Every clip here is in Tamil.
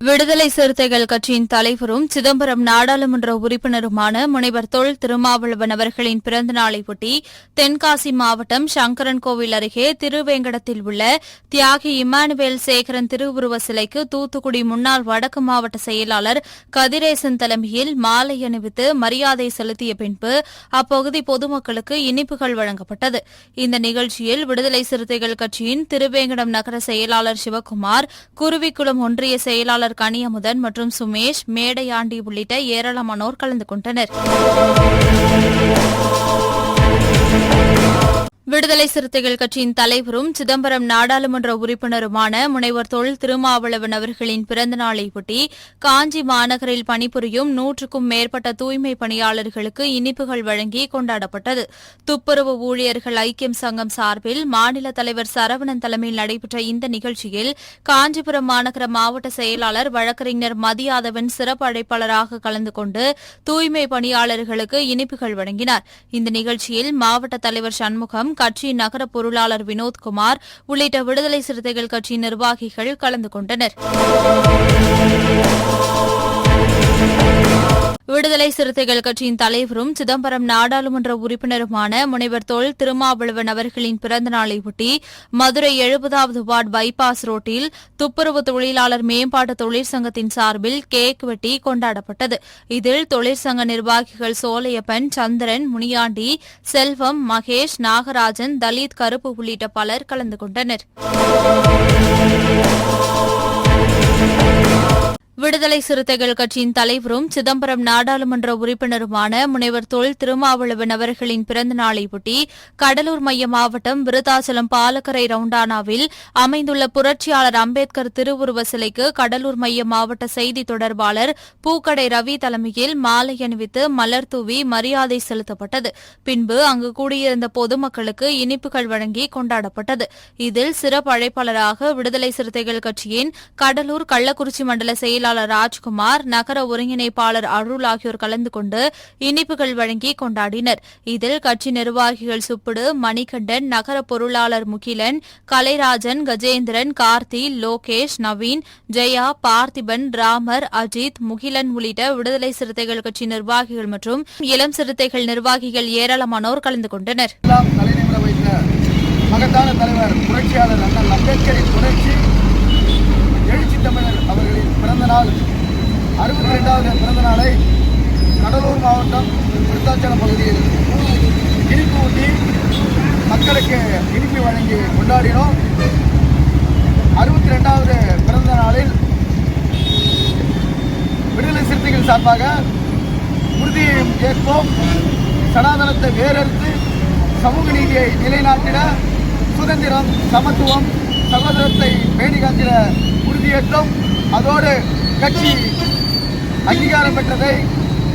விடுதலை சிறுத்தைகள் கட்சியின் தலைவரும் சிதம்பரம் நாடாளுமன்ற உறுப்பினருமான முனைவர் தொல் திருமாவளவன் அவர்களின் பிறந்த நாளை தென்காசி மாவட்டம் சங்கரன் கோவில் அருகே திருவேங்கடத்தில் உள்ள தியாகி இம்மானுவேல் சேகரன் திருவுருவ சிலைக்கு தூத்துக்குடி முன்னாள் வடக்கு மாவட்ட செயலாளர் கதிரேசன் தலைமையில் மாலை அணிவித்து மரியாதை செலுத்திய பின்பு அப்பகுதி பொதுமக்களுக்கு இனிப்புகள் வழங்கப்பட்டது. இந்த நிகழ்ச்சியில் விடுதலை சிறுத்தைகள் கட்சியின் திருவேங்கடம் நகர செயலாளர் சிவக்குமார் குருவிக்குளம் ஒன்றிய செயலாளர் கனியமுதன் மற்றும் சுமேஷ் மேடையாண்டி உள்ளிட்ட ஏராளமானோர் கலந்து கொண்டனர். விடுதலை சிறுத்தைகள் கட்சியின் தலைவரும் சிதம்பரம் நாடாளுமன்ற உறுப்பினருமான முனைவர் தொல் திருமாவளவன் அவர்களின் பிறந்த நாளை காஞ்சி மாநகரில் பணிபுரியும் நூற்றுக்கும் மேற்பட்ட தூய்மை பணியாளர்களுக்கு இனிப்புகள் வழங்கி கொண்டாடப்பட்டது. துப்புரவு ஊழியர்கள் ஐக்கியம் சங்கம் சார்பில் மாநில தலைவர் சரவணன் தலைமையில் நடைபெற்ற இந்த நிகழ்ச்சியில் காஞ்சிபுரம் மாநகர மாவட்ட செயலாளர் வழக்கறிஞர் மதியாதவன் சிறப்பு அழைப்பாளராக கலந்து கொண்டு தூய்மை பணியாளர்களுக்கு இனிப்புகள் வழங்கினார். இந்த நிகழ்ச்சியில் மாவட்ட தலைவர் சண்முகம் கட்சியின் நகர பொருளாளர் வினோத்குமார் உள்ளிட்ட விடுதலை சிறுத்தைகள் கட்சியின் நிர்வாகிகள் கலந்து கொண்டனர். விடுதலை சிறுத்தைகள் கட்சியின் தலைவரும் சிதம்பரம் நாடாளுமன்ற உறுப்பினருமான முனைவர் தொல் திருமாவளவன் அவர்களின் பிறந்த நாளை ஒட்டி மதுரை எழுபதாவது வார்டு பைபாஸ் ரோட்டில் துப்புரவு தொழிலாளர் மேம்பாட்டு தொழிற்சங்கத்தின் சார்பில் கேக் வெட்டி கொண்டாடப்பட்டது. இதில் தொழிற்சங்க நிர்வாகிகள் சோலையப்பன் சந்திரன் முனியாண்டி செல்வம் மகேஷ் நாகராஜன் தலித் கருப்பு உள்ளிட்ட பலர் கலந்து கொண்டனர். விடுதலை சிறுத்தைகள் கட்சியின் தலைவரும் சிதம்பரம் நாடாளுமன்ற உறுப்பினருமான முனைவர் தொல் திருமாவளவன் அவர்களின் பிறந்த நாளையொட்டி கடலூர் மைய மாவட்டம் விருதாச்சலம் பாலக்கரை ரவுண்டானாவில் அமைந்துள்ள புரட்சியாளர் அம்பேத்கர் திருவுருவ சிலைக்கு கடலூர் மைய மாவட்ட செய்தி தொடர்பாளர் பூக்கடை ரவி தலைமையில் மாலை அணிவித்து மலர் தூவி மரியாதை செலுத்தப்பட்டது. பின்பு அங்கு கூடியிருந்த பொதுமக்களுக்கு இனிப்புகள் வழங்கி கொண்டாடப்பட்டது. இதில் சிறப்பு அழைப்பாளராக விடுதலை சிறுத்தைகள் கட்சியின் கடலூர் கள்ளக்குறிச்சி மண்டல செயலாளர் ராஜ்குமார் நகர ஒருங்கிணைப்பாளர் அருள் ஆகியோர் கலந்து கொண்டு இனிப்புகள் வழங்கி கொண்டாடினர். இதில் கட்சி நிர்வாகிகள் சுப்புடு மணிகண்டன் நகர பொருளாளர் முகிலன் கலைராஜன் கஜேந்திரன் கார்த்தி லோகேஷ் நவீன் ஜெயா பார்த்திபன் ராமர் அஜித் முகிலன் உள்ளிட்ட விடுதலை சிறுத்தைகள் கட்சி நிர்வாகிகள் மற்றும் இளம் சிறுத்தைகள் நிர்வாகிகள் ஏராளமானோர் கலந்து கொண்டனர். மகத்தான தலைவர் புரட்சியாளர் அண்ணல் அம்பேத்கரின் புரட்சி எழுச்சி தமிழர் அவர்களின் பிறந்த நாள் அறுபத்தி ரெண்டாவது பிறந்த நாளை கடலூர் மாவட்டம் விருத்தாச்சலம் பகுதியில் இனிப்பு ஊட்டி மக்களுக்கு இனிப்பு வழங்கி கொண்டாடினோம். அறுபத்தி ரெண்டாவது பிறந்த நாளில் விடுதலை சிறுத்தைகள் சார்பாக உறுதியையும் ஏற்போம். சனாதனத்தை வேறறுத்து சமூக நீதியை நிலைநாட்டிட சுதந்திரம் சமத்துவம் சகோதரத்தை பேணி காத்திட உறுதியேற்றோம் அதோடு கட்சி அங்கீகாரம் பெற்றதை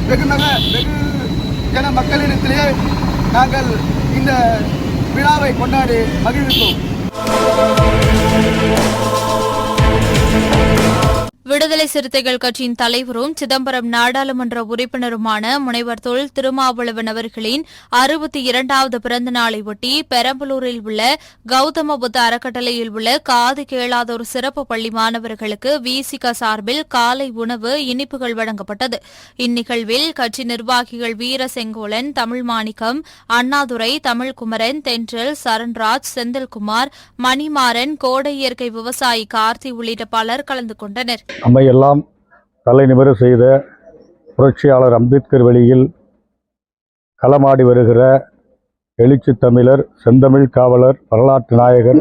வெகு நக வெகு ஜன மக்களிடத்திலே நாங்கள் இந்த விழாவை கொண்டாடி மகிழ்ந்தோம் விடுதலை சிறுத்தைகள் கட்சியின் தலைவரும் சிதம்பரம் நாடாளுமன்ற உறுப்பினருமான முனைவர் தொல் திருமாவளவன் அவர்களின் அறுபத்தி இரண்டாவது பிறந்த நாளை ஒட்டி பெரம்பலூரில் உள்ள கௌதம புத்த அறக்கட்டளையில் உள்ள காது கேளாதோர் சிறப்பு பள்ளி மாணவர்களுக்கு விசிக சார்பில் காலை உணவு இனிப்புகள் வழங்கப்பட்டது. இந்நிகழ்வில் கட்சி நிர்வாகிகள் வீர செங்கோலன் தமிழ் மாணிக்கம் அண்ணாதுரை தமிழ்குமரன் தென்றல் சரண்ராஜ் செந்தில்குமார் மணிமாறன் கோடை இயற்கை விவசாயி கார்த்தி உள்ளிட்ட பலர் கலந்து கொண்டனர். நம்மையெல்லாம் தலை நிமிர செய்த புரட்சியாளர் அம்பேத்கர் வழியில் களமாடி வருகிற எழுச்சி தமிழர் செந்தமிழ் காவலர் வரலாற்று நாயகர்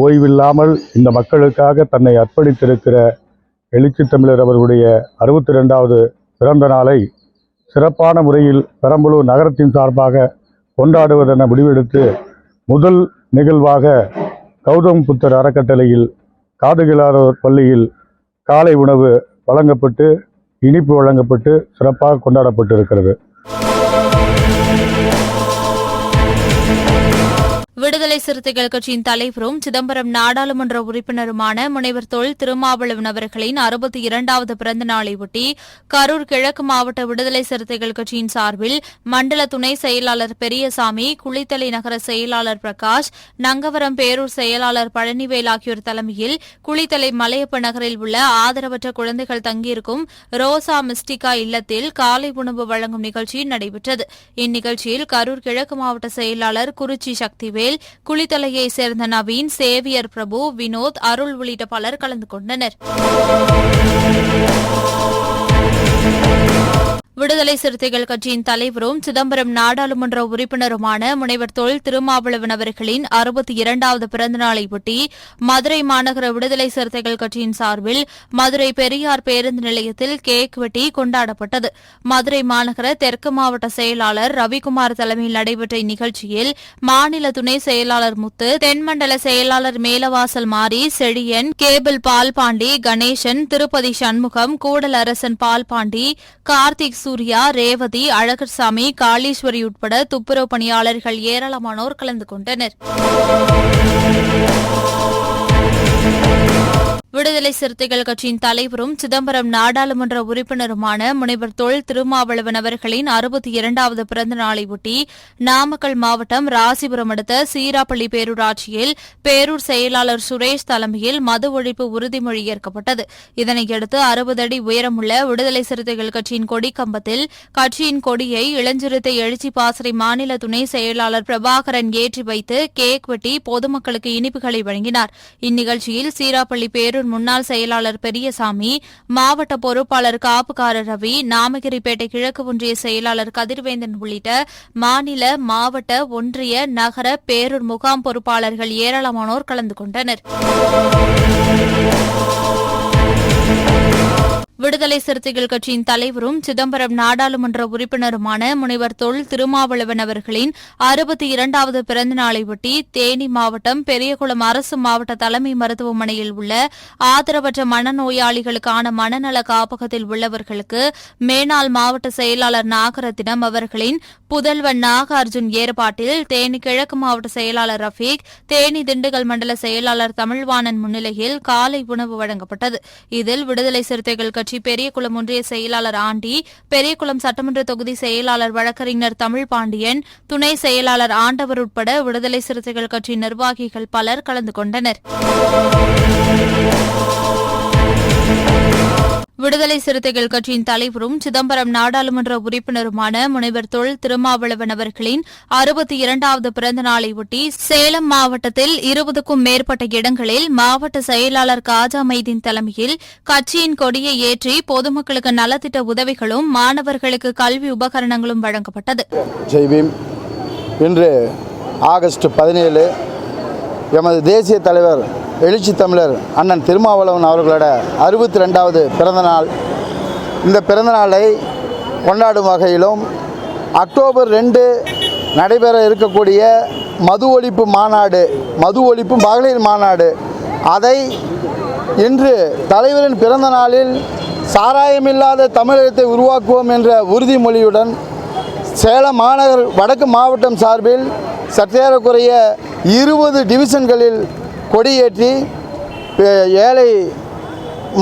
ஓய்வில்லாமல் இந்த மக்களுக்காக தன்னை அர்ப்பணித்திருக்கிற எழுச்சி தமிழர் அவர்களுடைய அறுபத்தி ரெண்டாவது பிறந்த நாளை சிறப்பான முறையில் பெரம்பலூர் நகரத்தின் சார்பாக கொண்டாடுவதென முடிவெடுத்து முதல் நிகழ்வாக கௌதம் புத்தர் அறக்கட்டளையில் காதுகிலாரோர் பள்ளியில் காலை உணவு வழங்கப்பட்டு இனிப்பு வழங்கப்பட்டு சிறப்பாக கொண்டாடப்பட்டு இருக்கிறது விடுதலை சிறுத்தைகள் கட்சியின் தலைவரும் சிதம்பரம் நாடாளுமன்ற உறுப்பினருமான முனைவர் தொல் திருமாவளவன் அவர்களின் அறுபத்தி இரண்டாவது பிறந்த நாளையொட்டி கரூர் கிழக்கு மாவட்ட விடுதலை சிறுத்தைகள் கட்சியின் சார்பில் மண்டல துணை செயலாளர் பெரியசாமி குளித்தலை நகர செயலாளர் பிரகாஷ் நங்கவரம் பேரூர் செயலாளர் பழனிவேல் ஆகியோர் தலைமையில் குளித்தலை மலையப்ப நகரில் உள்ள ஆதரவற்ற குழந்தைகள் தங்கியிருக்கும் ரோசா மிஸ்டிகா இல்லத்தில் காலை உணவு வழங்கும் நிகழ்ச்சி நடைபெற்றது. இந்நிகழ்ச்சியில் கரூர் கிழக்கு மாவட்ட செயலாளர் குறிச்சி சக்திவேல் குளித்தலையை சேர்ந்த நவீன் சேவியர் பிரபு வினோத் அருள் உள்ளிட்ட பலர் கலந்து கொண்டனர். விடுதலை சிறுத்தைகள் கட்சியின் தலைவரும் சிதம்பரம் நாடாளுமன்ற உறுப்பினருமான முனைவர் தொல் திருமாவளவன் அவர்களின் அறுபத்தி இரண்டாவது பிறந்தநாளையொட்டி மதுரை மாநகர விடுதலை சிறுத்தைகள் கட்சியின் சார்பில் மதுரை பெரியார் பேருந்து நிலையத்தில் கேக் வெட்டி கொண்டாடப்பட்டது. மதுரை மாநகர தெற்கு மாவட்ட செயலாளர் ரவிக்குமார் தலைமையில் நடைபெற்ற இந்நிகழ்ச்சியில் மாநில துணை செயலாளர் முத்து தென்மண்டல செயலாளர் மேலவாசல் மாரி செழியன் கேபிள் பால்பாண்டி கணேசன் திருப்பதி சண்முகம் கூடல் அரசன் பால்பாண்டி கார்த்திக் சூர்யா ரேவதி அழகர்சாமி காளீஸ்வரி உட்பட துப்புரவு பணியாளர்கள் ஏராளமானோர் கலந்து கொண்டனர். விடுதலை சிறுத்தைகள் கட்சியின் தலைவரும் சிதம்பரம் நாடாளுமன்ற உறுப்பினருமான முனைவர் தொல் திருமாவளவன் அவர்களின் அறுபத்தி இரண்டாவது பிறந்த நாளையொட்டி நாமக்கல் மாவட்டம் ராசிபுரம் அடுத்த சீராப்பள்ளி பேரூராட்சியில் பேரூர் செயலாளர் சுரேஷ் தலைமையில் மது ஒழிப்பு உறுதிமொழி ஏற்கப்பட்டது. இதனையடுத்து அறுபது அடி உயரமுள்ள விடுதலை சிறுத்தைகள் கட்சியின் கொடி கம்பத்தில் கட்சியின் கொடியை இளஞ்சிறுத்தை எழுச்சி பாசறை மாநில துணை செயலாளர் பிரபாகரன் ஏற்றி வைத்து கேக் வெட்டி பொதுமக்களுக்கு இனிப்புகளை வழங்கினார். இந்நிகழ்ச்சியில் சீராப்பள்ளி பேரூர் முன்னாள் செயலாளர் பெரியசாமி மாவட்ட பொறுப்பாளர் காப்புக்காரர் ரவி நாமகிரிப்பேட்டை கிழக்கு ஒன்றிய செயலாளர் கதிர்வேந்தன் உள்ளிட்ட மாநில மாவட்ட ஒன்றிய நகர பேரூர் முகாம் பொறுப்பாளர்கள் ஏராளமானோர் கலந்து கொண்டனர். விடுதலை சிறுத்தைகள் கட்சியின் தலைவரும் சிதம்பரம் நாடாளுமன்ற உறுப்பினருமான முனைவர் தொல் திருமாவளவன் அவர்களின் அறுபத்தி இரண்டாவது பிறந்த நாளையொட்டி தேனி மாவட்டம் பெரியகுளம் அரசு மாவட்ட தலைமை மருத்துவமனையில் உள்ள ஆதரவற்ற மனநோயாளிகளுக்கான மனநல காப்பகத்தில் உள்ளவர்களுக்கு மேனாள் மாவட்ட செயலாளர் நாகரத்தினம் அவர்களின் புதல்வன் நாகார்ஜுன் ஏற்பாட்டில் தேனி கிழக்கு மாவட்ட செயலாளர் ரஃபீக் தேனி திண்டுக்கல் மண்டல செயலாளர் தமிழ்வாணன் முன்னிலையில் காலை உணவு வழங்கப்பட்டது. இதில் விடுதலை சிறுத்தைகள் கட்சி பெரியகுளம் ஒன்றிய செயலாளர் ஆண்டி பெரியகுளம் சட்டமன்ற தொகுதி செயலாளர் வழக்கறிஞர் தமிழ் பாண்டியன் துணை செயலாளர் ஆண்டவர் உட்பட விடுதலை சிறுத்தைகள் கட்சி நிர்வாகிகள் பலர் கலந்து கொண்டனர். விடுதலை சிறுத்தைகள் கட்சியின் தலைவரும் சிதம்பரம் நாடாளுமன்ற உறுப்பினருமான முனைவர் தொல் திருமாவளவன் அவர்களின் அறுபத்தி இரண்டாவது பிறந்த நாளையொட்டி சேலம் மாவட்டத்தில் இருபதுக்கும் மேற்பட்ட இடங்களில் மாவட்ட செயலாளர் காஜா மைதீன் தலைமையில் கட்சியின் கொடியை ஏற்றி பொதுமக்களுக்கு நலத்திட்ட உதவிகளும் மாணவர்களுக்கு கல்வி உபகரணங்களும் வழங்கப்பட்டது. இன்று ஆகஸ்ட் பதினேழு எமது தேசிய தலைவர் எழுச்சி தமிழர் அண்ணன் திருமாவளவன் அவர்களோட அறுபத்தி ரெண்டாவது பிறந்தநாள். இந்த பிறந்தநாளை கொண்டாடும் வகையிலும் அக்டோபர் ரெண்டு நடைபெற இருக்கக்கூடிய மது ஒழிப்பு மாநாடு மது ஒழிப்பு மகளிர் மாநாடு. அதை இன்று தலைவரின் பிறந்த நாளில் சாராயமில்லாத தமிழகத்தை உருவாக்குவோம் என்ற உறுதிமொழியுடன் சேலம் மாநகர் வடக்கு மாவட்டம் சார்பில் சற்றேறக்குறைய இருபது டிவிஷன்களில் கொடியேற்றி ஏழை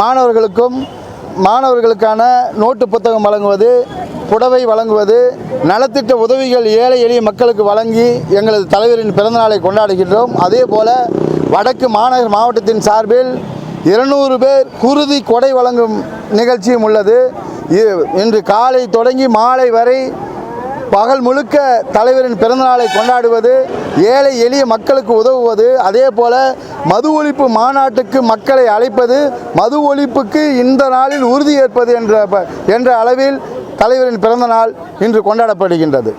மாணவர்களுக்கும் மாணவர்களுக்கான நோட்டு புத்தகம் வழங்குவது புடவை வழங்குவது நலத்திட்ட உதவிகள் ஏழை எளிய மக்களுக்கு வழங்கி எங்களது தலைவரின் பிறந்தநாளை கொண்டாடுகின்றோம். அதே போல வடக்கு மாநகர் மாவட்டத்தின் சார்பில் இருநூறு பேர் குருதி கொடை வழங்கும் நிகழ்ச்சியும் உள்ளது. இன்று காலை தொடங்கி மாலை வரை பகல் முழுக்க தலைவரின் பிறந்தநாளை கொண்டாடுவது ஏழை எளிய மக்களுக்கு உதவுவது அதே போல மது ஒழிப்பு மாநாட்டுக்கு மக்களை அழைப்பது மது ஒழிப்புக்கு இந்த நாளில் உறுதியேற்பது என்ற என்ற அளவில் தலைவரின் பிறந்தநாள் இன்று கொண்டாடப்படுகின்றது.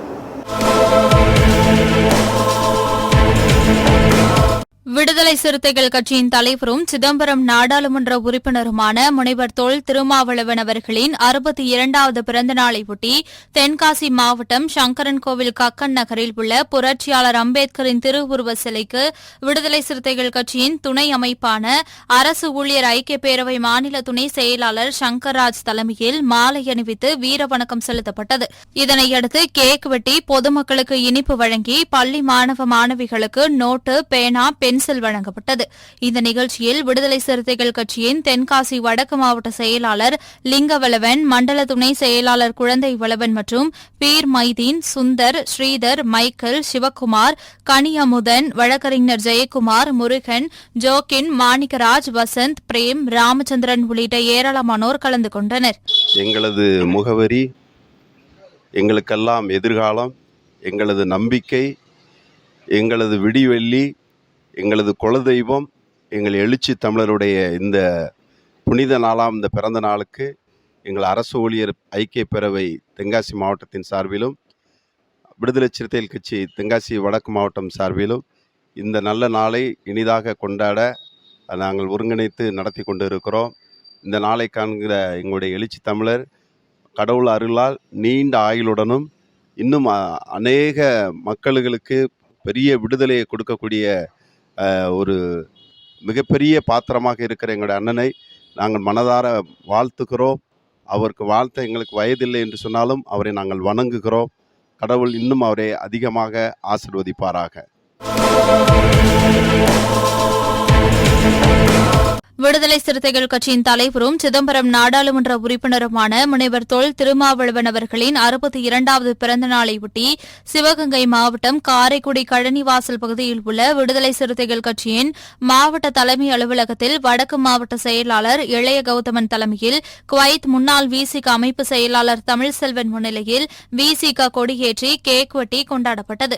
விடுதலை சிறுத்தைகள் கட்சியின் தலைவரும் சிதம்பரம் நாடாளுமன்ற உறுப்பினருமான முனைவர் தொல் திருமாவளவன் அவர்களின் அறுபத்தி இரண்டாவது பிறந்த நாளையொட்டி தென்காசி மாவட்டம் சங்கரன் கோவில் கக்கன் நகரில் உள்ள புரட்சியாளர் அம்பேத்கரின் திருவுருவ சிலைக்கு விடுதலை சிறுத்தைகள் கட்சியின் துணை அமைப்பான அரசு ஊழியர் ஐக்கிய பேரவை மாநில துணை செயலாளர் சங்கர்ராஜ் தலைமையில் மாலை அணிவித்து வீர வணக்கம் செலுத்தப்பட்டது. இதனையடுத்து கேக் வெட்டி பொதுமக்களுக்கு இனிப்பு வழங்கி பள்ளி மாணவ மாணவிகளுக்கு நோட்டு பேனா பென்சில் வழங்கப்பட்டது. இந்த நிகழ்ச்சியில் விடுதலை சிறுத்தைகள் கட்சியின் தென்காசி வடக்கு மாவட்ட செயலாளர் லிங்கவளவன் மண்டல துணை செயலாளர் குழந்தை வளவன் மற்றும் பீர் மைதீன் சுந்தர் ஸ்ரீதர் மைக்கேல் சிவக்குமார் கனியமுதன் வழக்கறிஞர் ஜெயக்குமார் முருகன் ஜோக்கின் மாணிக்கராஜ் வசந்த் பிரேம் ராமச்சந்திரன் உள்ளிட்ட ஏராளமானோர் கலந்து கொண்டனர். எங்களது முகவரி எங்களுக்கெல்லாம் எதிர்காலம் எங்களது நம்பிக்கை எங்களது விடிவெள்ளி எங்களது குலதெய்வம் எங்கள் எழுச்சி தமிழருடைய இந்த புனித நாளாம் இந்த பிறந்த நாளுக்கு எங்கள் அரசு ஊழியர் ஐக்கிய பேரவை தென்காசி மாவட்டத்தின் சார்பிலும் விடுதலை சிறுத்தைகள் கட்சி தென்காசி வடக்கு மாவட்டம் சார்பிலும் இந்த நல்ல நாளை இனிதாக கொண்டாட நாங்கள் ஒருங்கிணைத்து நடத்தி கொண்டு இருக்கிறோம் இந்த நாளை காண்கிற எங்களுடைய எழுச்சி தமிழர் கடவுள் அருளால் நீண்ட ஆயுளுடனும் இன்னும் அநேக மக்களுக்கு பெரிய விடுதலையை கொடுக்கக்கூடிய ஒரு மிகப்பெரிய பாத்திரமாக இருக்கிற எங்களுடைய அண்ணனை நாங்கள் மனதார வாழ்த்துக்கிறோம் அவருக்கு வாழ்த்த எங்களுக்கு வயதில்லை என்று சொன்னாலும் அவரை நாங்கள் வணங்குகிறோம். கடவுள் இன்னும் அவரை அதிகமாக ஆசிர்வதிப்பாராக. விடுதலை சிறுத்தைகள் கட்சியின் தலைவரும் சிதம்பரம் நாடாளுமன்ற உறுப்பினருமான முனைவர் தொல் திருமாவளவன் அவர்களின் அறுபத்தி இரண்டாவது பிறந்த நாளையொட்டி சிவகங்கை மாவட்டம் காரைக்குடி கழனிவாசல் பகுதியில் உள்ள விடுதலை சிறுத்தைகள் கட்சியின் மாவட்ட தலைமை அலுவலகத்தில் வடக்கு மாவட்ட செயலாளர் இளைய கௌதமன் தலைமையில் குவைத் முன்னாள் விசிக அமைப்பு செயலாளர் தமிழ்செல்வன் முன்னிலையில் விசிக கொடியேற்றி கேக் வெட்டி கொண்டாடப்பட்டது.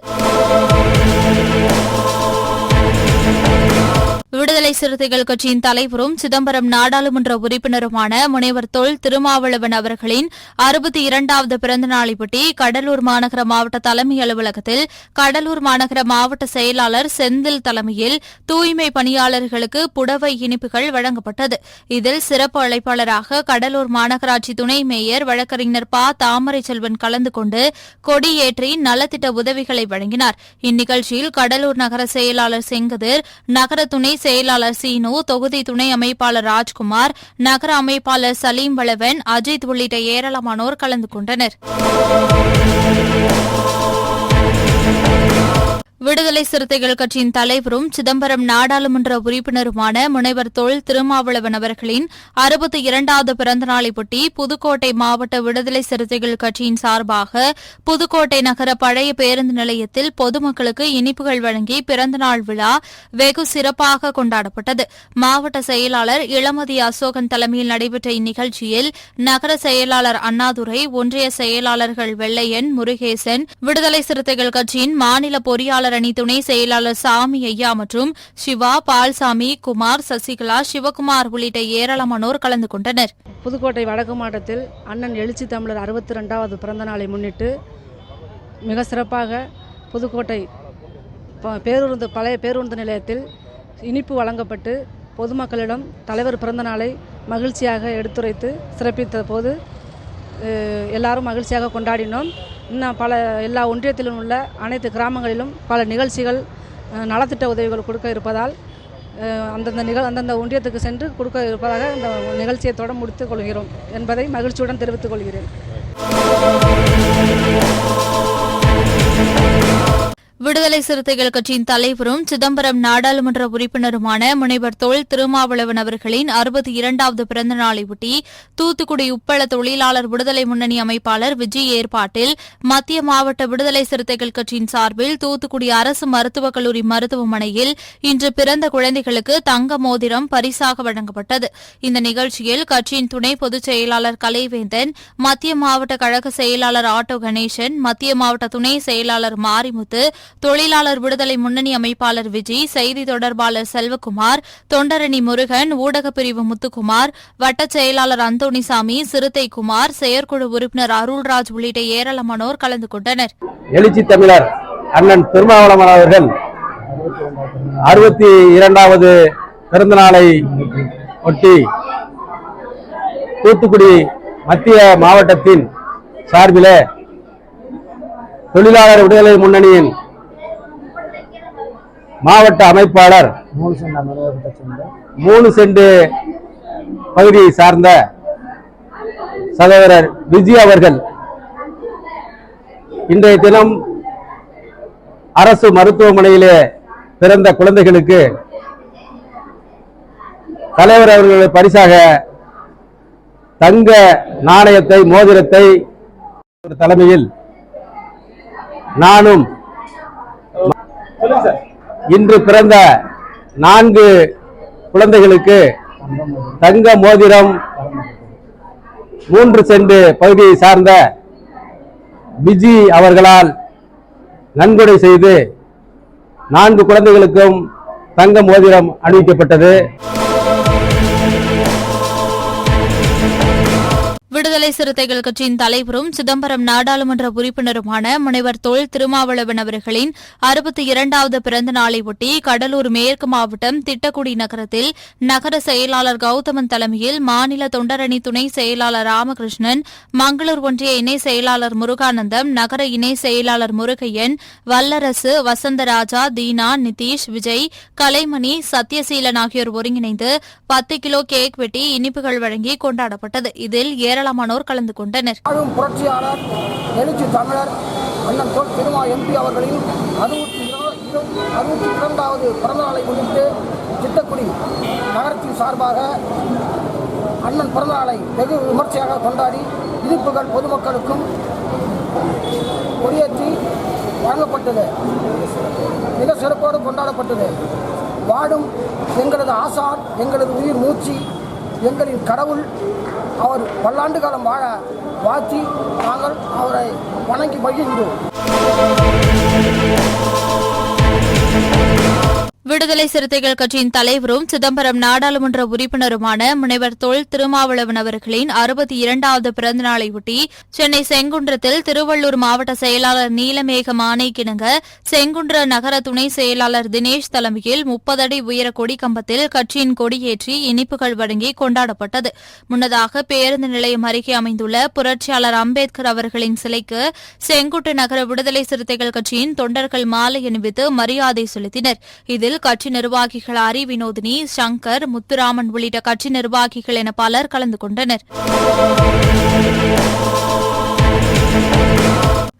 விடுதலை சிறுத்தைகள் கட்சியின் தலைவரும் சிதம்பரம் நாடாளுமன்ற உறுப்பினருமான முனைவர் தொல் திருமாவளவன் அவர்களின் அறுபத்தி இரண்டாவது பிறந்த நாளையொட்டி கடலூர் மாநகர மாவட்ட தலைமை அலுவலகத்தில் கடலூர் மாநகர மாவட்ட செயலாளர் செந்தில் தலைமையில் தூய்மை பணியாளர்களுக்கு புடவை இனிப்புகள் வழங்கப்பட்டது. இதில் சிறப்பு அழைப்பாளராக கடலூர் மாநகராட்சி துணை மேயர் வழக்கறிஞர் ப. தாமரை செல்வன் கலந்து கொண்டு கொடியேற்றி நலத்திட்ட உதவிகளை வழங்கினார். இந்நிகழ்ச்சியில் கடலூர் நகர செயலாளர் செங்கதிர் நகர துணை செயலாளர் சீனு தொகுதி துணை அமைப்பாளர் ராஜ்குமார் நகர அமைப்பாளர் சலீம் வளவன் அஜித் உள்ளிட்ட ஏராளமானோர் கலந்து கொண்டனர். விடுதலை சிறுத்தைகள் கட்சியின் தலைவரும் சிதம்பரம் நாடாளுமன்ற உறுப்பினருமான முனைவர் தொல் திருமாவளவன் அவர்களின் அறுபத்தி இரண்டாவது பிறந்தநாளையொட்டி புதுக்கோட்டை மாவட்ட விடுதலை சிறுத்தைகள் கட்சியின் சார்பாக புதுக்கோட்டை நகர பழைய பேருந்து நிலையத்தில் பொதுமக்களுக்கு இனிப்புகள் வழங்கி பிறந்தநாள் விழா வெகு சிறப்பாக கொண்டாடப்பட்டது. மாவட்ட செயலாளர் இளமதி அசோகன் தலைமையில் நடைபெற்ற இந்நிகழ்ச்சியில் நகர செயலாளர் அண்ணாதுரை ஒன்றிய செயலாளர்கள் வெள்ளையன் முருகேசன் விடுதலை சிறுத்தைகள் கட்சியின் மாநில பொறியாளர் அணி துணை செயலாளர் சாமி ஐயா மற்றும் சிவா பால்சாமி குமார் சசிகலா சிவகுமார் உள்ளிட்ட ஏராளமானோர் கலந்து கொண்டனர். புதுக்கோட்டை வடக்கு மாவட்டத்தில் அண்ணன் எழுச்சி தமிழர் அறுபத்தி ரெண்டாவது பிறந்த நாளை முன்னிட்டு மிக சிறப்பாக புதுக்கோட்டை பேருந்து பழைய பேருந்து நிலையத்தில் இனிப்பு வழங்கப்பட்டு பொதுமக்களிடம் தலைவர் பிறந்த நாளை மகிழ்ச்சியாக எடுத்துரைத்து சிறப்பித்த போது எல்லாரும் மகிழ்ச்சியாக கொண்டாடினோம். இன்னும் பல எல்லா ஒன்றியத்திலும் உள்ள அனைத்து கிராமங்களிலும் பல நிகழ்ச்சிகள் நலத்திட்ட உதவிகள் கொடுக்க இருப்பதால் அந்தந்த நிகழ் அந்தந்த ஒன்றியத்துக்கு சென்று கொடுக்க இருப்பதாக இந்த நிகழ்ச்சியை தொட முடித்துக் கொள்கிறோம் என்பதை மகிழ்ச்சியுடன் தெரிவித்துக் கொள்கிறேன். விடுதலை சிறுத்தைகள் கட்சியின் தலைவரும் சிதம்பரம் நாடாளுமன்ற உறுப்பினருமான முனைவர் தொல் திருமாவளவன் அவர்களின் அறுபத்தி இரண்டாவது பிறந்த நாளையொட்டி தூத்துக்குடி உப்பள தொழிலாளர் விடுதலை முன்னணி அமைப்பாளர் விஜய் ஏற்பாட்டில் மத்திய மாவட்ட விடுதலை சிறுத்தைகள் கட்சியின் சார்பில் தூத்துக்குடி அரசு மருத்துவக் கல்லூரி மருத்துவமனையில் இன்று பிறந்த குழந்தைகளுக்கு தங்க மோதிரம் பரிசாக வழங்கப்பட்டது. இந்த நிகழ்ச்சியில் கட்சியின் துணை பொதுச் செயலாளர் கலைவேந்தன் மத்திய மாவட்ட கழக செயலாளர் ஆட்டோ கணேசன் மத்திய மாவட்ட துணை செயலாளர் மாரிமுத்து தொழிலாளர் விடுதலை முன்னணி அமைப்பாளர் விஜய் செய்தி தொடர்பாளர் செல்வகுமார் தொண்டரணி முருகன் ஊடகப் பிரிவு முத்துக்குமார் வட்டச் செயலாளர் அந்தோணிசாமி சிறுத்தை குமார் செயற்குழு உறுப்பினர் அருள்ராஜ் உள்ளிட்ட ஏராளமானோர் கலந்து கொண்டனர். எழுச்சி தமிழர் அண்ணன் திருமாவளவன் அவர்கள் அறுபத்தி இரண்டாவது பிறந்த நாளை ஒட்டி தூத்துக்குடி மத்திய மாவட்டத்தின் சார்பிலே தொழிலாளர் விடுதலை முன்னணியின் மாவட்ட அமைப்பாளர் மூணு செண்டு பகுதியை சார்ந்த சகோதரர் விஜய் அவர்கள் இன்றைய தினம் அரசு மருத்துவமனையிலே பிறந்த குழந்தைகளுக்கு தலைவர் அவர்கள் பரிசாக தங்க நாணயத்தை மோதிரத்தை ஒரு தலைமையில் நானும் இன்று பிறந்த நான்கு குழந்தைகளுக்கு தங்க மோதிரம் மூன்று சென்று பகுதியை சார்ந்த பிஜி அவர்களால் நன்கொடை செய்து நான்கு குழந்தைகளுக்கும் தங்க மோதிரம் அணிவிக்கப்பட்டது. விடுதலை சிறுத்தைகள் கட்சியின் தலைவரும் சிதம்பரம் நாடாளுமன்ற உறுப்பினருமான முனைவர் தொல் திருமாவளவன் அவர்களின் அறுபத்தி இரண்டாவது பிறந்த நாளை ஒட்டி கடலூர் மேற்கு மாவட்டம் திட்டக்குடி நகரத்தில் நகர செயலாளர் கௌதமன் தலைமையில் மாநில தொண்டரணி துணை செயலாளர் ராமகிருஷ்ணன் மங்களூர் ஒன்றிய இணை செயலாளர் முருகானந்தம் நகர இணை செயலாளர் முருகையன் வல்லரசு வசந்தராஜா தீனா நிதிஷ் விஜய் கலைமணி சத்யசீலன் ஆகியோர் ஒருங்கிணைந்து பத்து கிலோ கேக் வெட்டி இனிப்புகள் வழங்கி கொண்டாடப்பட்டது. இதில் ஏராளமானோர் கலந்து கொண்டனர். வாழும் புரட்சியாளர் எழுச்சி தமிழர் அண்ணன் தொல் திருமா எம்பி அவர்களின் அறுபத்தி அறுபத்தி இரண்டாவது பிறந்தநாளை முன்னிட்டு திட்டக்குடி நகரத்தின் சார்பாக அண்ணன் பிறந்தநாளை வெகு விமர்சையாக கொண்டாடி இனிப்புகள் பொதுமக்களுக்கும் கொடியேற்றி வழங்கப்பட்டது. மிக சிறப்போடு கொண்டாடப்பட்டது. வாடும் எங்களது ஆசான் எங்களது உயிர் மூச்சு எங்களின் கடவுள் அவர் பல்லாண்டு காலம் வாழ வாழ்த்தி நாங்கள் அவரை வணங்கி மகிழ்ந்தோம் விடுதலை சிறுத்தைகள் கட்சியின் தலைவரும் சிதம்பரம் நாடாளுமன்ற உறுப்பினருமான முனைவர் தொல் திருமாவளவன் அவர்களின் அறுபத்தி இரண்டாவது பிறந்த நாளையொட்டி சென்னை செங்குன்றத்தில் திருவள்ளூர் மாவட்ட செயலாளர் நீலமேக ஆணைக்கிணங்க செங்குன்ற நகர துணை செயலாளர் தினேஷ் தலைமையில் முப்பது அடி உயர கொடி கம்பத்தில் கட்சியின் கொடியேற்றி இனிப்புகள் வழங்கி கொண்டாடப்பட்டது. முன்னதாக பேருந்து நிலையம் அருகே அமைந்துள்ள புரட்சியாளர் அம்பேத்கர் அவர்களின் சிலைக்கு செங்குட்டு நகர விடுதலை சிறுத்தைகள் கட்சியின் தொண்டர்கள் மாலை அணிவித்து மரியாதை செலுத்தினர். இதில் கட்சி நிர்வாகிகள் அரி வினோதினி சங்கர் முத்துராமன் உள்ளிட்ட கட்சி நிர்வாகிகள் என பலர் கலந்து கொண்டனர்.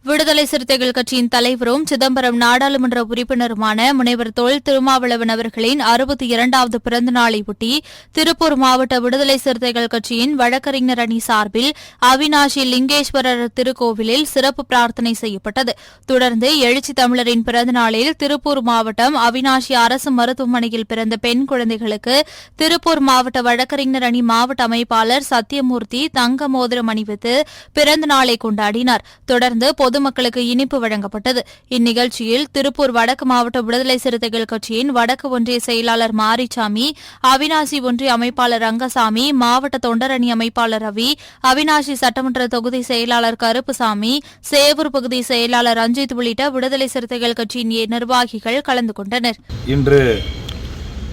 விடுதலை சிறுத்தைகள் கட்சியின் தலைவரும் சிதம்பரம் நாடாளுமன்ற உறுப்பினருமான முனைவர் தொல் திருமாவளவன் அவர்களின் அறுபத்தி இரண்டாவது பிறந்த நாளையொட்டி திருப்பூர் மாவட்ட விடுதலை சிறுத்தைகள் கட்சியின் வழக்கறிஞர் அணி சார்பில் அவினாஷி லிங்கேஸ்வரர் திருக்கோவிலில் சிறப்பு பிரார்த்தனை செய்யப்பட்டது. தொடர்ந்து எழுச்சி தமிழரின் பிறந்த நாளில் திருப்பூர் மாவட்டம் அவினாஷி அரசு மருத்துவமனையில் பிறந்த பெண் குழந்தைகளுக்கு திருப்பூர் மாவட்ட வழக்கறிஞர் அணி மாவட்ட அமைப்பாளர் சத்தியமூர்த்தி தங்க மோதிரம் அணிவித்து பிறந்த நாளை கொண்டாடினார். தொடர்ந்து பொதுமக்களுக்கு இனிப்பு வழங்கப்பட்டது. இந்நிகழ்ச்சியில் திருப்பூர் வடக்கு மாவட்ட விடுதலை சிறுத்தைகள் கட்சியின் வடக்கு ஒன்றிய செயலாளர் மாரிசாமி அவினாசி ஒன்றிய அமைப்பாளர் ரங்கசாமி மாவட்ட தொண்டரணி அமைப்பாளர் ரவி அவினாசி சட்டமன்ற தொகுதி செயலாளர் கருப்புசாமி சேவூர் பகுதி செயலாளர் ரஞ்சித் உள்ளிட்ட விடுதலை சிறுத்தைகள் கட்சியின் நிர்வாகிகள் கலந்து கொண்டனர். இன்று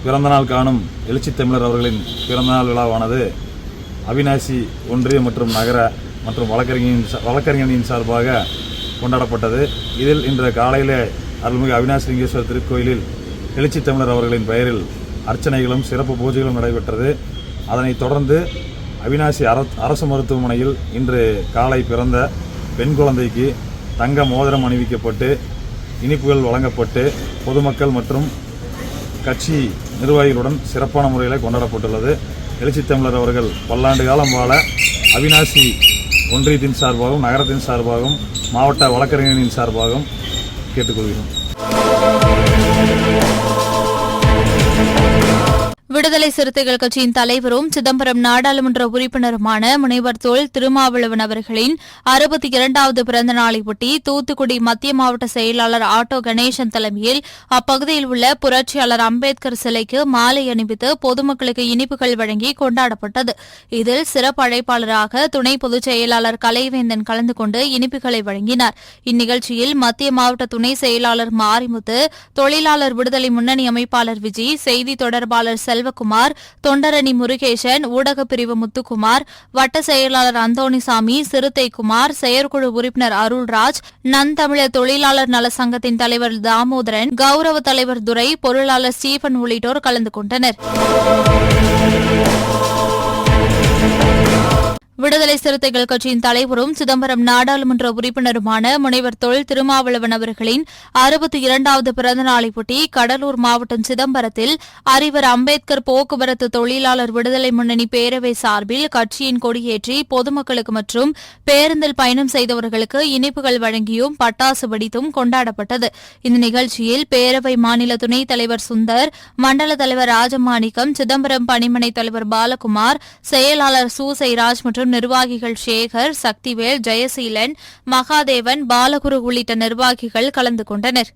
பிறந்தநாள் காணும் எழுச்சி தமிழர் அவர்களின் பிறந்தநாள் விழாவானது அவினாசி ஒன்றிய மற்றும் நகர மற்றும் வழக்கறிஞரின் வழக்கறிஞரின் சார்பாக கொண்டாடப்பட்டது. இதில் இன்று காலையிலே அருள்மிகு அவினாஷ் லிங்கேஸ்வர் திருக்கோயிலில் எழுச்சி தமிழர் அவர்களின் பெயரில் அர்ச்சனைகளும் சிறப்பு பூஜைகளும் நடைபெற்றது. அதனைத் தொடர்ந்து அவினாசி அர- அரசு மருத்துவமனையில் இன்று காலை பிறந்த பெண் குழந்தைக்கு தங்க மோதிரம் அணிவிக்கப்பட்டு இனிப்புகள் வழங்கப்பட்டு பொதுமக்கள் மற்றும் கட்சி நிர்வாகிகளுடன் சிறப்பான முறையில் கொண்டாடப்பட்டுள்ளது. எழுச்சி தமிழர் அவர்கள் பல்லாண்டு காலம் வாழ அவினாசி ஒன்றியத்தின் சார்பாகவும் நகரத்தின் சார்பாகவும் மாவட்ட வழக்கறிஞரின் சார்பாகவும் கேட்டுக்கொள்கிறோம். விடுதலை சிறுத்தைகள் கட்சியின் தலைவரும் சிதம்பரம் நாடாளுமன்ற உறுப்பினருமான முனைவர் தொல் திருமாவளவன் அவர்களின் அறுபத்தி இரண்டாவது பிறந்த நாளையொட்டி தூத்துக்குடி மத்திய மாவட்ட செயலாளர் ஆட்டோ கணேசன் தலைமையில் அப்பகுதியில் உள்ள புரட்சியாளர் அம்பேத்கர் சிலைக்கு மாலை அணிவித்து பொதுமக்களுக்கு இனிப்புகள் வழங்கி கொண்டாடப்பட்டது. இதில் சிறப்பு அழைப்பாளராக துணை பொதுச் செயலாளர் கலைவேந்தன் கலந்து கொண்டு இனிப்புகளை வழங்கினார். இந்நிகழ்ச்சியில் மத்திய மாவட்ட துணை செயலாளர் மாரிமுத்து தொழிலாளர் விடுதலை முன்னணி அமைப்பாளர் விஜய் செய்தி தொடர்பாளர் செல்வ செல்வகுமார் தொண்டரணி முருகேசன் ஊடகப் பிரிவு முத்துக்குமார் வட்ட செயலாளர் அந்தோணிசாமி சிறுத்தைக்குமார் செயற்குழு உறுப்பினர் அருள்ராஜ் நந்தமிழர் தொழிலாளர் நல சங்கத்தின் தலைவர் தாமோதரன் கௌரவ தலைவர் துரை பொருளாளர் ஸ்டீபன் உள்ளிட்டோர் கலந்து கொண்டனர். விடுதலை சிறுத்தைகள் கட்சியின் தலைவரும் சிதம்பரம் நாடாளுமன்ற உறுப்பினருமான முனைவர் தொல் திருமாவளவன் அவர்களின் அறுபத்தி இரண்டாவது பிறந்தநாளையொட்டி கடலூர் மாவட்டம் சிதம்பரத்தில் அறிவர் அம்பேத்கர் போக்குவரத்து தொழிலாளர் விடுதலை முன்னணி பேரவை சார்பில் கட்சியின் கொடியேற்றி பொதுமக்களுக்கு மற்றும் பேருந்தில் பயணம் செய்தவர்களுக்கு இனிப்புகள் வழங்கியும் பட்டாசு வெடித்தும் கொண்டாடப்பட்டது. இந்த நிகழ்ச்சியில் பேரவை மாநில துணைத் தலைவர் சுந்தர் மண்டல தலைவர் ராஜமாணிக்கம் சிதம்பரம் பணிமனை தலைவர் பாலகுமார் செயலாளர் சூசை ராஜ் மற்றும் நிர்வாகிகள் சேகர் சக்திவேல் ஜெயசீலன் மகாதேவன் பாலகுரு உள்ளிட்ட நிர்வாகிகள் கலந்து கொண்டனர்.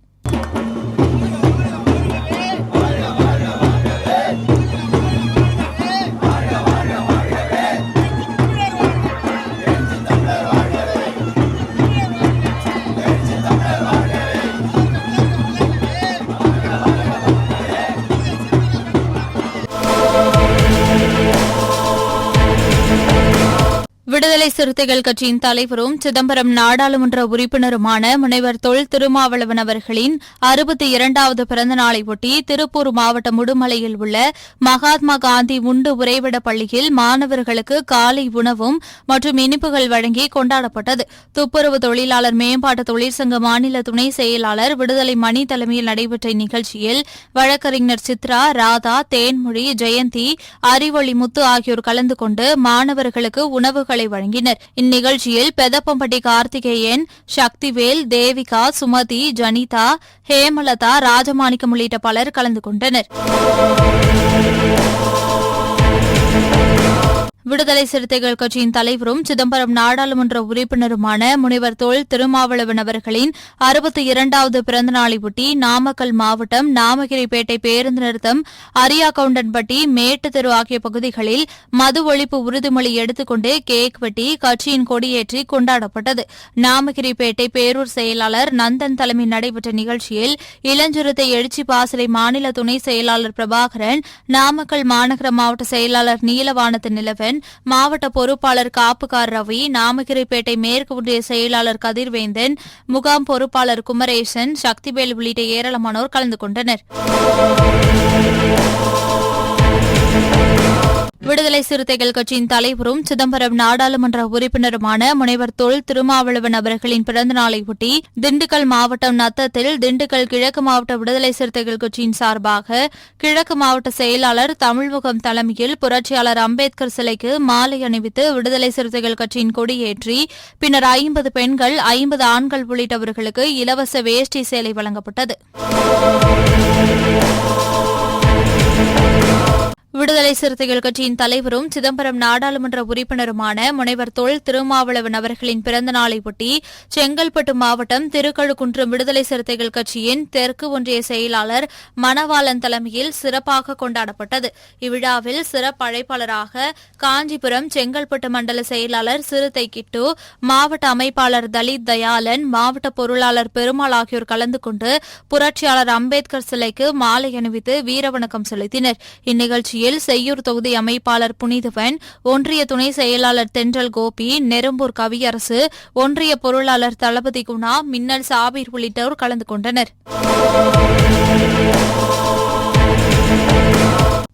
விடுதலை சிறுத்தைகள் கட்சியின் தலைவரும் சிதம்பரம் நாடாளுமன்ற உறுப்பினருமான முனைவர் தொல் திருமாவளவன் அவர்களின் அறுபத்தி இரண்டாவது பிறந்த நாளையொட்டி திருப்பூர் மாவட்டம் உடுமலையில் உள்ள மகாத்மா காந்தி உண்டு உறைவிட பள்ளியில் மாணவர்களுக்கு காலை உணவும் மற்றும் இனிப்புகள் வழங்கி கொண்டாடப்பட்டது. துப்புரவு தொழிலாளர் மேம்பாட்டு தொழிற்சங்க மாநில துணை செயலாளர் விடுதலை மணி தலைமையில் நடைபெற்ற இந்நிகழ்ச்சியில் வழக்கறிஞர் சித்ரா ராதா தேன்மொழி ஜெயந்தி அறிவொளி முத்து ஆகியோர் கலந்து கொண்டு மாணவர்களுக்கு உணவுகளை வழங்கினர் இந்நிகழ்ச்சியில் பெதப்பம்பட்டி கார்த்திகேயன் சக்திவேல் தேவிகா சுமதி ஜனிதா ஹேமலதா ராஜமாணிக்கம் உள்ளிட்ட பலர் கலந்து கொண்டனர். விடுதலை சிறுத்தைகள் கட்சியின் தலைவரும் சிதம்பரம் நாடாளுமன்ற உறுப்பினருமான முனைவர் தொல் திருமாவளவன் அவர்களின் அறுபத்தி இரண்டாவது பிறந்தநாளையொட்டி நாமக்கல் மாவட்டம் நாமகிரிப்பேட்டை பேருந்து நிறுத்தம் அரியாக்கவுண்டன்பட்டி மேட்டுத்தெரு ஆகிய பகுதிகளில் மது ஒழிப்பு உறுதிமொழி எடுத்துக்கொண்டு கேக் வெட்டி கட்சியின் கொடியேற்றி கொண்டாடப்பட்டது. நாமகிரிப்பேட்டை பேரூர் செயலாளர் நந்தன் தலைமையில் நடைபெற்ற நிகழ்ச்சியில் இளஞ்சிறுத்தை எழுச்சி பாசறை மாநில துணை செயலாளர் பிரபாகரன் நாமக்கல் மாநகர மாவட்ட செயலாளர் நீலவானத்து நிலவன் மாவட்ட பொறுப்பாளர் காப்புக்கார் ரவி நாமகிரிப்பேட்டை மேற்கு ஒன்றிய செயலாளர் கதிர்வேந்தன் முகாம் பொறுப்பாளர் குமரேசன் சக்திவேல் உள்ளிட்ட ஏராளமானோர் கலந்து கொண்டனர். விடுதலை சிறுத்தைகள் கட்சியின் தலைவரும் சிதம்பரம் நாடாளுமன்ற உறுப்பினருமான முனைவர் தொல் திருமாவளவன் அவர்களின் பிறந்த நாளையொட்டி திண்டுக்கல் மாவட்டம் நத்தத்தில் திண்டுக்கல் கிழக்கு மாவட்ட விடுதலை சிறுத்தைகள் கட்சியின் சார்பாக கிழக்கு மாவட்ட செயலாளர் தமிழ்முகம் தலைமையில் புரட்சியாளர் அம்பேத்கர் சிலைக்கு மாலை அணிவித்து விடுதலை சிறுத்தைகள் கட்சியின் கொடியேற்றி பின்னர் ஐம்பது பெண்கள் ஐம்பது ஆண்கள் உள்ளிட்டவர்களுக்கு இலவச வேஷ்டி சேலை வழங்கப்பட்டது. விடுதலை சிறுத்தைகள் கட்சியின் தலைவரும் சிதம்பரம் நாடாளுமன்ற உறுப்பினருமான முனைவர் தொல் திருமாவளவன் அவர்களின் பிறந்த நாளையொட்டி செங்கல்பட்டு மாவட்டம் திருக்கழுக்குன்றம் விடுதலை சிறுத்தைகள் கட்சியின் தெற்கு ஒன்றிய செயலாளர் மணவாளன் தலைமையில் சிறப்பாக கொண்டாடப்பட்டது. இவ்விழாவில் சிறப்பு அழைப்பாளராக காஞ்சிபுரம் செங்கல்பட்டு மண்டல செயலாளர் சிறுத்தை கிட்டு மாவட்ட அமைப்பாளர் தலித் தயாளன் மாவட்ட பொருளாளர் பெருமாள் ஆகியோர் கலந்து கொண்டு புரட்சியாளர் அம்பேத்கர் சிலைக்கு மாலை அணிவித்து வீரவணக்கம் செலுத்தினர். இந்நிகழ்ச்சியில் செய்யூர் தொகுதி அமைப்பாளர் புனிதவன் ஒன்றிய துணை செயலாளர் தென்றல் கோபி நெரும்பூர் கவியரசு ஒன்றிய பொருளாளர் தளபதி குணா மின்னல் சாபீர் உள்ளிட்டோர் கலந்து கொண்டனர்.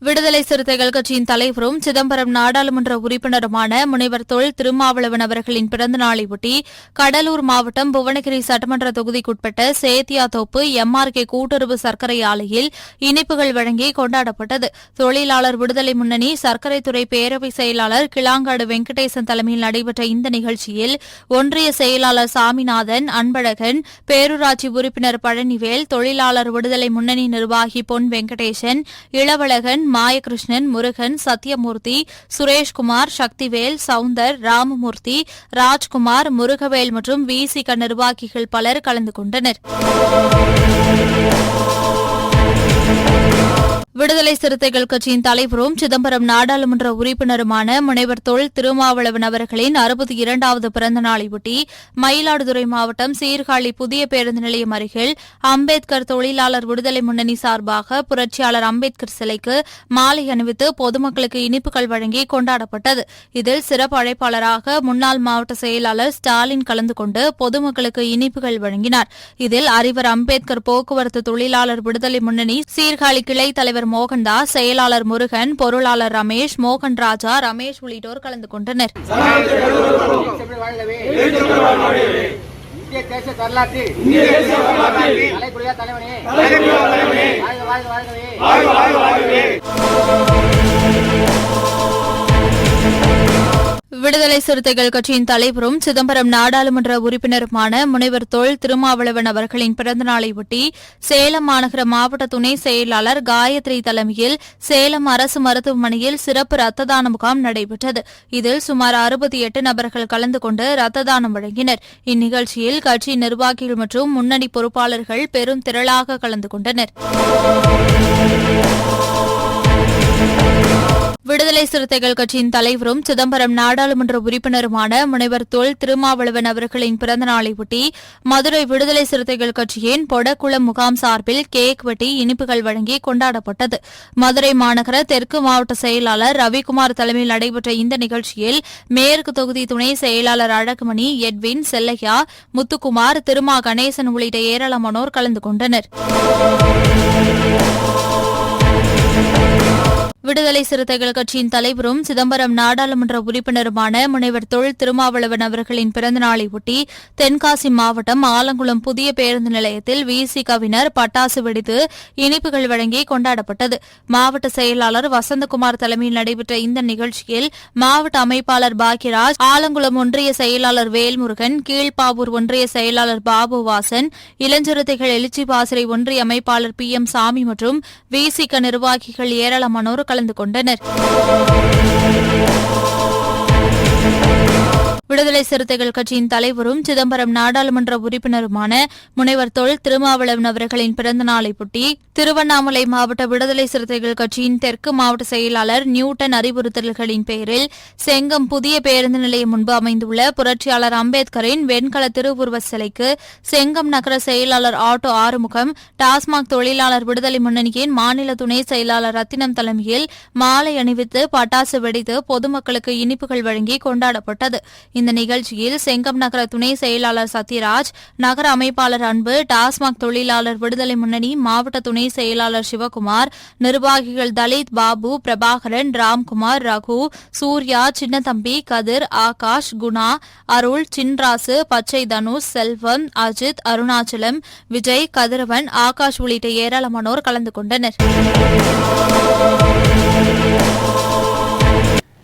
விடுதலை சிறுத்தைகள் கட்சியின் தலைவரும் சிதம்பரம் நாடாளுமன்ற உறுப்பினருமான முனைவர் தொல் திருமாவளவன் அவர்களின் பிறந்த நாளையொட்டி கடலூர் மாவட்டம் புவனகிரி சட்டமன்ற தொகுதிக்குட்பட்ட சேத்தியாத்தோப்பு எம்ஆர்கே கூட்டுறவு சர்க்கரை ஆலையில் இனிப்புகள் வழங்கி கொண்டாடப்பட்டது. தொழிலாளர் விடுதலை முன்னணி சர்க்கரைத்துறை பேரவை செயலாளர் கிளாங்காடு வெங்கடேசன் தலைமையில் நடைபெற்ற இந்த நிகழ்ச்சியில் ஒன்றிய செயலாளர் சாமிநாதன் அன்பழகன் பேரூராட்சி உறுப்பினர் பழனிவேல் தொழிலாளர் விடுதலை முன்னணி நிர்வாகி பொன் வெங்கடேசன் இளவழகன் மாயகிருஷ்ணன் முருகன் சத்யமூர்த்தி சுரேஷ்குமார் சக்திவேல் சவுந்தர் ராமமூர்த்தி ராஜ்குமார் முருகவேல் மற்றும் விசிக நிர்வாகிகள் பலர் கலந்து கொண்டனர். விடுதலை சிறுத்தைகள் கட்சியின் தலைவரும் சிதம்பரம் நாடாளுமன்ற உறுப்பினருமான முனைவர் தொல் திருமாவளவன் அவர்களின் அறுபத்தி இரண்டாவது பிறந்த நாளையொட்டி மயிலாடுதுறை மாவட்டம் சீர்காழி புதிய பேருந்து நிலையம் அருகில் அம்பேத்கர் தொழிலாளர் விடுதலை முன்னணி சார்பாக புரட்சியாளர் அம்பேத்கர் சிலைக்கு மாலை அணிவித்து பொதுமக்களுக்கு இனிப்புகள் வழங்கி கொண்டாடப்பட்டது. இதில் சிறப்பு அழைப்பாளராக முன்னாள் மாவட்ட செயலாளர் ஸ்டாலின் கலந்து கொண்டு பொதுமக்களுக்கு இனிப்புகள் வழங்கினார். இதில் அறிவர் அம்பேத்கர் போக்குவரத்து தொழிலாளர் விடுதலை முன்னணி சீர்காழி கிளை தலைவர் மோகன்தாஸ் செயலாளர் முருகன் பொருளாளர் ரமேஷ் மோகன் ராஜா ரமேஷ் உள்ளிட்டோர் கலந்து கொண்டனர். தலைவனே. விடுதலை சிறுத்தைகள் கட்சியின் தலைவரும் சிதம்பரம் நாடாளுமன்ற உறுப்பினருமான முனைவர் தொல் திருமாவளவன் அவர்களின் பிறந்தநாளையொட்டி சேலம் மாநகர மாவட்ட துணை செயலாளர் காயத்ரி தலைமையில் சேலம் அரசு மருத்துவமனையில் சிறப்பு ரத்த தான முகாம் நடைபெற்றது. இதில் சுமார் அறுபத்தி எட்டு நபர்கள் கலந்து கொண்டு ரத்த தானம் வழங்கினர். இந்நிகழ்ச்சியில் கட்சி நிர்வாகிகள் மற்றும் முன்னணி பொறுப்பாளர்கள் பெரும் திரளாக கலந்து கொண்டனர். விடுதலை சிறுத்தைகள் கட்சியின் தலைவரும் சிதம்பரம் நாடாளுமன்ற உறுப்பினருமான முனைவர் தொல் திருமாவளவன் அவர்களின் பிறந்த நாளையொட்டி மதுரை விடுதலை சிறுத்தைகள் கட்சியின் பொடக்குளம் முகாம் சார்பில் கேக் வெட்டி இனிப்புகள் வழங்கி கொண்டாடப்பட்டது. மதுரை மாநகர தெற்கு மாவட்ட செயலாளர் ரவிக்குமார் தலைமையில் நடைபெற்ற இந்த நிகழ்ச்சியில் மேற்கு தொகுதி துணை செயலாளர் அழகுமணி எட்வின் செல்லையா முத்துக்குமார் திருமா கணேசன் உள்ளிட்ட ஏராளமானோர் கலந்து கொண்டனர். விடுதலை சிறுத்தைகள் கட்சியின் தலைவரும் சிதம்பரம் நாடாளுமன்ற உறுப்பினருமான முனைவர் தொழில் திருமாவளவன் அவர்களின் பிறந்த நாளையொட்டி தென்காசி மாவட்டம் ஆலங்குளம் புதிய பேருந்து நிலையத்தில் விசிகவினர் பட்டாசு வெடித்து இனிப்புகள் வழங்கி கொண்டாடப்பட்டது. மாவட்ட செயலாளர் வசந்தகுமார் தலைமையில் நடைபெற்ற இந்த நிகழ்ச்சியில் மாவட்ட அமைப்பாளர் பாக்யராஜ் ஆலங்குளம் ஒன்றிய செயலாளர் வேல்முருகன் கீழ்ப்பாவூர் ஒன்றிய செயலாளர் பாபுவாசன் இளஞ்சிறுத்தைகள் எழுச்சி பாசறை ஒன்றிய அமைப்பாளர் பி எம் சாமி மற்றும் விசிக நிர்வாகிகள் ஏராளமானோர் கலந்து கொண்டனர். விடுதலை சிறுத்தைகள் கட்சியின் தலைவரும் சிதம்பரம் நாடாளுமன்ற உறுப்பினருமான முனைவர் தொல் திருமாவளவன் அவர்களின் பிறந்த நாளையொட்டி திருவண்ணாமலை மாவட்ட விடுதலை சிறுத்தைகள் கட்சியின் தெற்கு மாவட்ட செயலாளர் நியூட்டன் அறிவுறுத்தல்களின் பேரில் செங்கம் புதிய பேருந்து நிலையம் முன்பு அமைந்துள்ள புரட்சியாளர் அம்பேத்கரின் வெண்கல திருவுருவ சிலைக்கு செங்கம் நகர செயலாளர் ஆட்டோ ஆறுமுகம் டாஸ்மாக் தொழிலாளர் விடுதலை முன்னணியின் மாநில துணை செயலாளர் ரத்தினம் தலைமையில் மாலை அணிவித்து பட்டாசு வெடித்து பொதுமக்களுக்கு இனிப்புகள் வழங்கி கொண்டாடப்பட்டது. இந்த நிகழ்ச்சியில் செங்கம் நகர துணை செயலாளர் சத்யராஜ் நகர அமைப்பாளர் அன்பு டாஸ்மாக் தொழிலாளர் விடுதலை முன்னணி மாவட்ட துணை செயலாளர் சிவகுமார் நிர்வாகிகள் தலித் பாபு பிரபாகரன் ராம்குமார் ரகு சூர்யா சின்னதம்பி கதிர் ஆகாஷ் குணா அருள் சின்ராசு பச்சை தனுஷ் செல்வம் அஜித் அருணாச்சலம் விஜய் கதிரவன் ஆகாஷ் உள்ளிட்ட ஏராளமானோர் கலந்து கொண்டனர்.